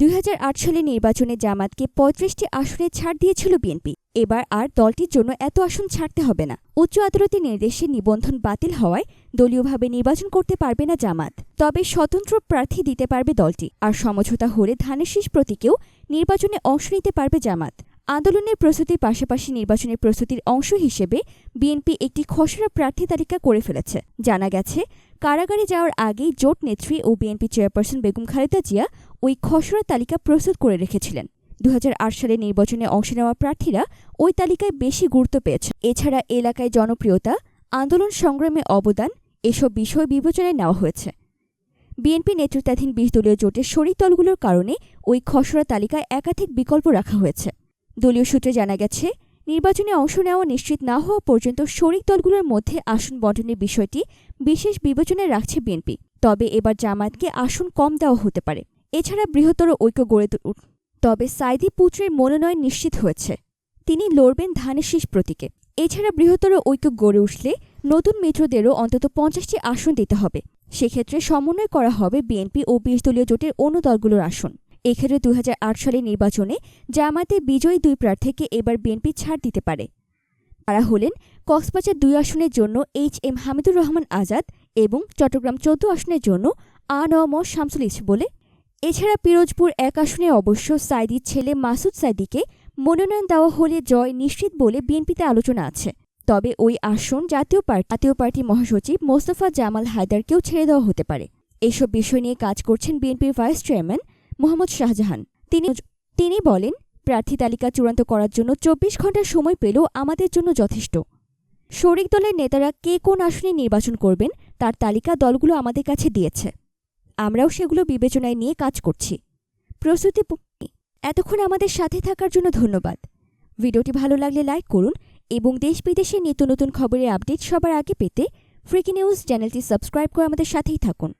দুই সালে নির্বাচনে জামাতকে পঁয়ত্রিশটি আসনে ছাড় দিয়েছিল বিএনপি। এবার আর দলটির জন্য এত আসন ছাড়তে হবে না। উচ্চ আদালতের নির্দেশে নিবন্ধন বাতিল হওয়ায় দলীয়ভাবে নির্বাচন করতে পারবে না জামাত। তবে স্বতন্ত্র প্রার্থী দিতে পারবে দলটি। আর সমঝোতা হলে ধানের শীষ প্রতীকেও নির্বাচনে অংশ নিতে পারবে জামাত। আন্দোলনের প্রস্তুতির পাশাপাশি নির্বাচনের প্রস্তুতির অংশ হিসেবে বিএনপি একটি খসড়া প্রার্থী তালিকা করে ফেলেছে। জানা গেছে কারাগারে যাওয়ার আগেই জোট নেত্রী ও বিএনপি চেয়ারপারসন বেগম খালেদা জিয়া ওই খসড়া তালিকা প্রস্তুত করে রেখেছিলেন। দু হাজার আট সালে নির্বাচনে অংশ নেওয়া প্রার্থীরা ওই তালিকায় বেশি গুরুত্ব পেয়েছে এছাড়া এলাকায় জনপ্রিয়তা, আন্দোলন সংগ্রামে অবদান এসব বিষয় বিবেচনায় নেওয়া হয়েছে। বিএনপি নেতৃত্বাধীন বিশ দলীয় জোটের শরিক দলগুলোর কারণে ওই খসড়া তালিকায় একাধিক বিকল্প রাখা হয়েছে। দলীয় সূত্রে জানা গেছে নির্বাচনে অংশ নেওয়া নিশ্চিত না হওয়া পর্যন্ত শরিক দলগুলোর মধ্যে আসন বন্টনের বিষয়টি বিশেষ বিবেচনায় রাখছে বিএনপি। তবে এবার জামায়াতকে আসন কম দেওয়া হতে পারে। এছাড়া বৃহত্তর ঐক্য গড়ে তবে সাইদি পুত্রের মনোনয়ন নিশ্চিত হয়েছে। তিনি লড়বেন ধানের শীষ প্রতীকে। এছাড়া বৃহত্তর ঐক্য গড়ে উঠলে নতুন মিত্রদেরও অন্তত পঞ্চাশটি আসন দিতে হবে। সেক্ষেত্রে সমন্বয় করা হবে বিএনপি ও বিশ দলীয় জোটের অন্য দলগুলোর আসন। এক্ষেত্রে দুই হাজার আট সালের নির্বাচনে জামাতে বিজয়ী দুই প্রার্থীকে এবার বিএনপি ছাড় দিতে পারে। তারা হলেন কক্সবাজার দুই আসনের জন্য এইচ এম হামিদুর রহমান আজাদ এবং চট্টগ্রাম চৌদ্দ আসনের জন্য আ ন ম শামসুল বলে। এছাড়া পিরোজপুর এক আসনে অবশ্য সাইদির ছেলে মাসুদ সাইদিকে মনোনয়ন দেওয়া হলে জয় নিশ্চিত বলে বিএনপিতে আলোচনা আছে। তবে ওই আসন জাতীয় পার্টি জাতীয় পার্টি মহাসচিব মোস্তফা জামাল হায়দারকেও ছেড়ে দেওয়া হতে পারে। এসব বিষয় নিয়ে কাজ করছেন বিএনপির ভাইস চেয়ারম্যান মোহাম্মদ শাহজাহান। তিনি তিনি বলেন, প্রার্থী তালিকা চূড়ান্ত করার জন্য চব্বিশ ঘণ্টার সময় পেলেও আমাদের জন্য যথেষ্ট। শরিক দলের নেতারা কে কোন আসনে নির্বাচন করবেন, তার তালিকা দলগুলো আমাদের কাছে দিয়েছে। আমরাও সেগুলো বিবেচনায় নিয়ে কাজ করছি। প্রস্তুতি এতক্ষণ আমাদের সাথে থাকার জন্য ধন্যবাদ। ভিডিওটি ভালো লাগলে লাইক করুন এবং দেশ বিদেশের নিত্য নতুন খবরের আপডেট সবার আগে পেতে ফ্রিকি নিউজ চ্যানেলটি সাবস্ক্রাইব করে আমাদের সাথেই থাকুন।